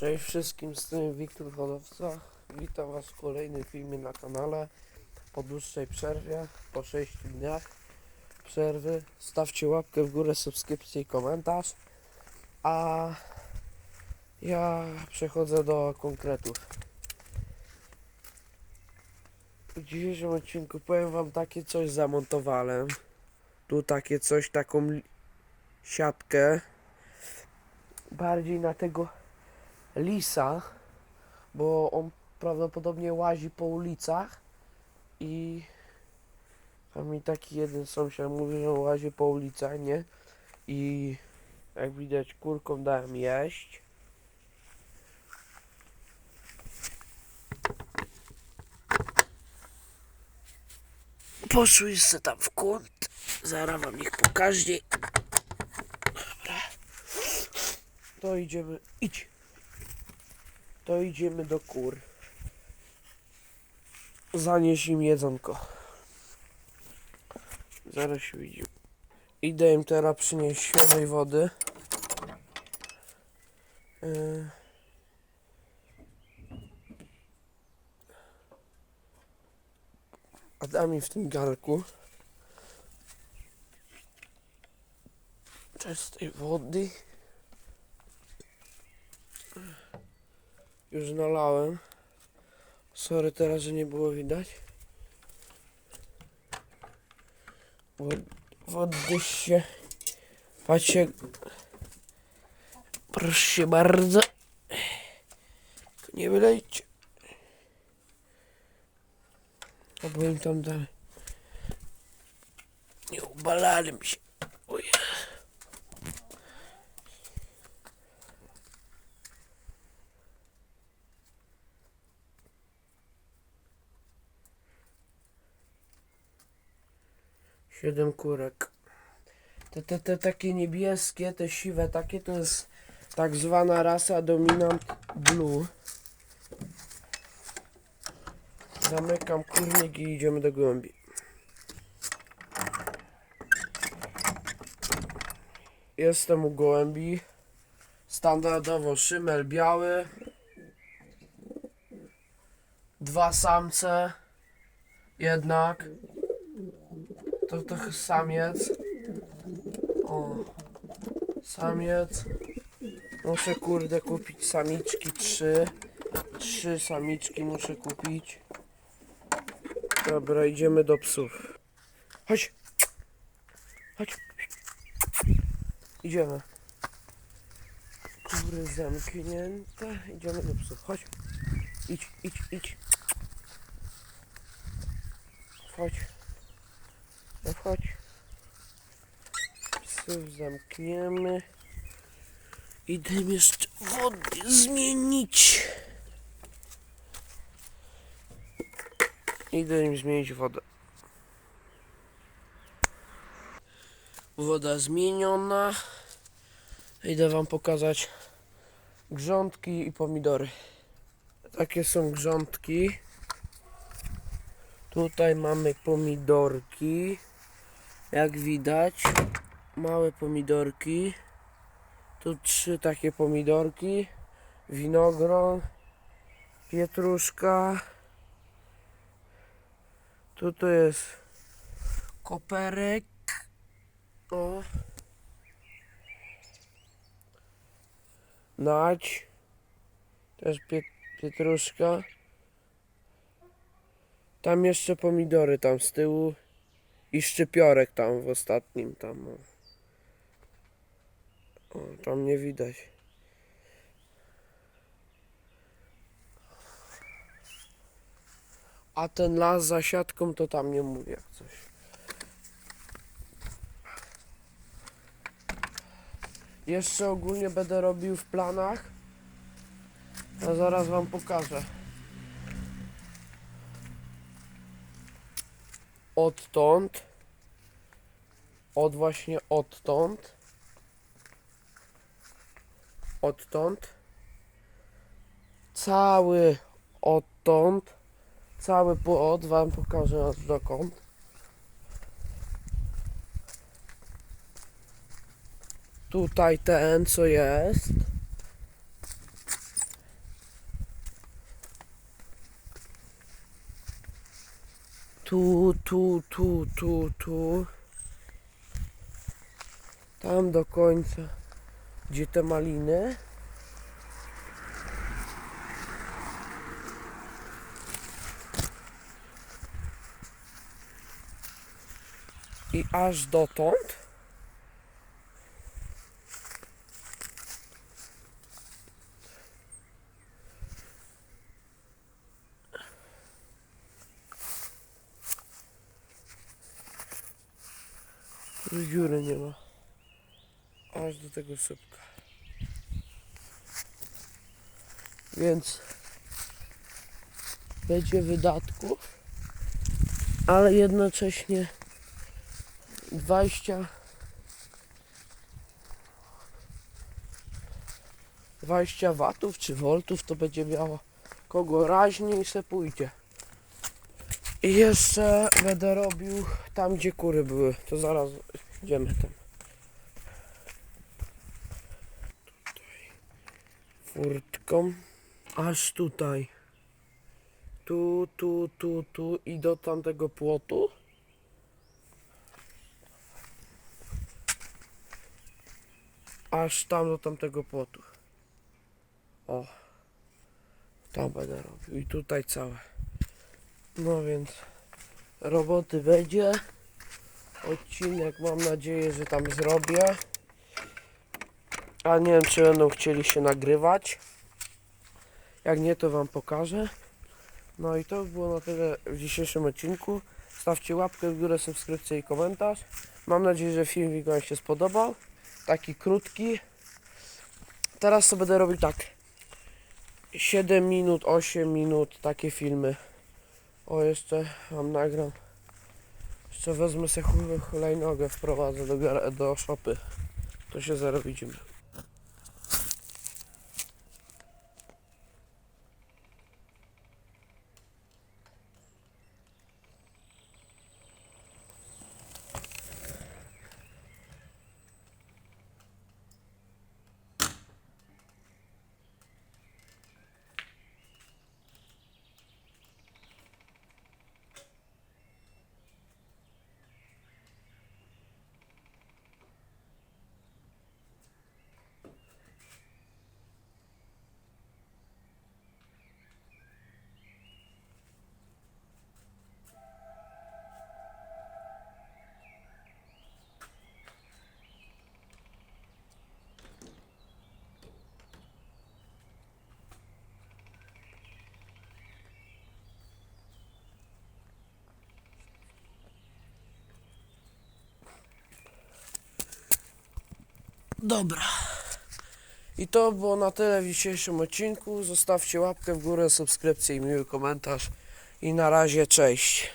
Cześć wszystkim, z tym Wiktor Hodowca. Witam Was w kolejnym filmie na kanale. Po dłuższej przerwie, po 6 dniach przerwy. Stawcie łapkę w górę, subskrypcję i komentarz. A ja przechodzę do konkretów. W dzisiejszym odcinku powiem Wam takie coś zamontowałem. Tu takie coś, taką siatkę. Bardziej na tego lisa, bo on prawdopodobnie łazi po ulicach i a mi taki jeden sąsiad mówi, że łazi po ulicach, nie? I jak widać kurkom dałem jeść. Poszły tam w kąt. Zaraz wam ich pokażę. Dobra. To idziemy. Idź. To idziemy do kur. Zanieś im jedzonko. Zaraz się widzimy. Idę im teraz przynieść świeżej wody. Yy. A dam mi w tym garku czystej wody. Już nalałem. Sorry teraz, że nie było widać. Wod- Wody się. Patrzcie. Proszę bardzo. Nie wylejcie. Im tam dalej. Nie ubalali mi się. Oj. Siedem kurek. Te, te, te takie niebieskie, te siwe takie, to jest tak zwana rasa dominant blue. Zamykam kurnik i idziemy do głębi. Jestem u gołębi. Standardowo szymel biały. Dwa samce. Jednak. To to samiec. O. Samiec. Muszę kurde kupić samiczki trzy. Trzy samiczki muszę kupić. Dobra, idziemy do psów. Chodź. Chodź. Idziemy. Kury zamknięte. Idziemy do psów. Chodź. Idź, idź, idź. Chodź. No chodź. Psów zamkniemy. Idę jeszcze wody zmienić. Idę im zmienić wodę. Woda zmieniona. Idę wam pokazać grządki i pomidory. Takie są grządki. Tutaj mamy pomidorki. Jak widać, małe pomidorki. Tu trzy takie pomidorki. Winogron, pietruszka. Tu to jest koperek. O. Nać. Też pie, pietruszka. Tam jeszcze pomidory tam z tyłu. I szczypiorek tam w ostatnim tam. O, tam nie widać. A ten las za siatką to tam nie mówię coś. Jeszcze ogólnie będę robił w planach. A zaraz wam pokażę. Odtąd. Od właśnie odtąd. Odtąd. Cały odtąd. Cały płot wam pokażę aż dokąd. Tutaj ten co jest. Tu, tu, tu, tu, tu. Tam do końca, gdzie te maliny. I aż dotąd. Tu dziury nie ma. Aż do tego sypka. Więc będzie wydatków, ale jednocześnie 20 20 watów czy voltów to będzie miało kogo raźniej se pójdzie. I jeszcze będę robił tam gdzie kury były. To zaraz idziemy tam. Tutaj. Furtką. Aż tutaj. Tu, tu, tu, tu i do tamtego płotu. Aż tam do tamtego płotu. O. Tam będę robił. I tutaj całe. No więc roboty będzie. Odcinek mam nadzieję, że tam zrobię. A nie wiem, czy będą chcieli się nagrywać. Jak nie, to wam pokażę. No i to było na tyle w dzisiejszym odcinku. Stawcie łapkę w górę, subskrypcję i komentarz. Mam nadzieję, że filmik wam się spodobał. Taki krótki. Teraz sobie będę robił tak. 7 minut, 8 minut, takie filmy. O, jeszcze wam nagram. Jeszcze wezmę sobie hul- hulajnogę, wprowadzę do, do szopy. To się zaraz widzimy. Dobra. I to było na tyle w dzisiejszym odcinku. Zostawcie łapkę w górę, subskrypcję i miły komentarz. I na razie, cześć.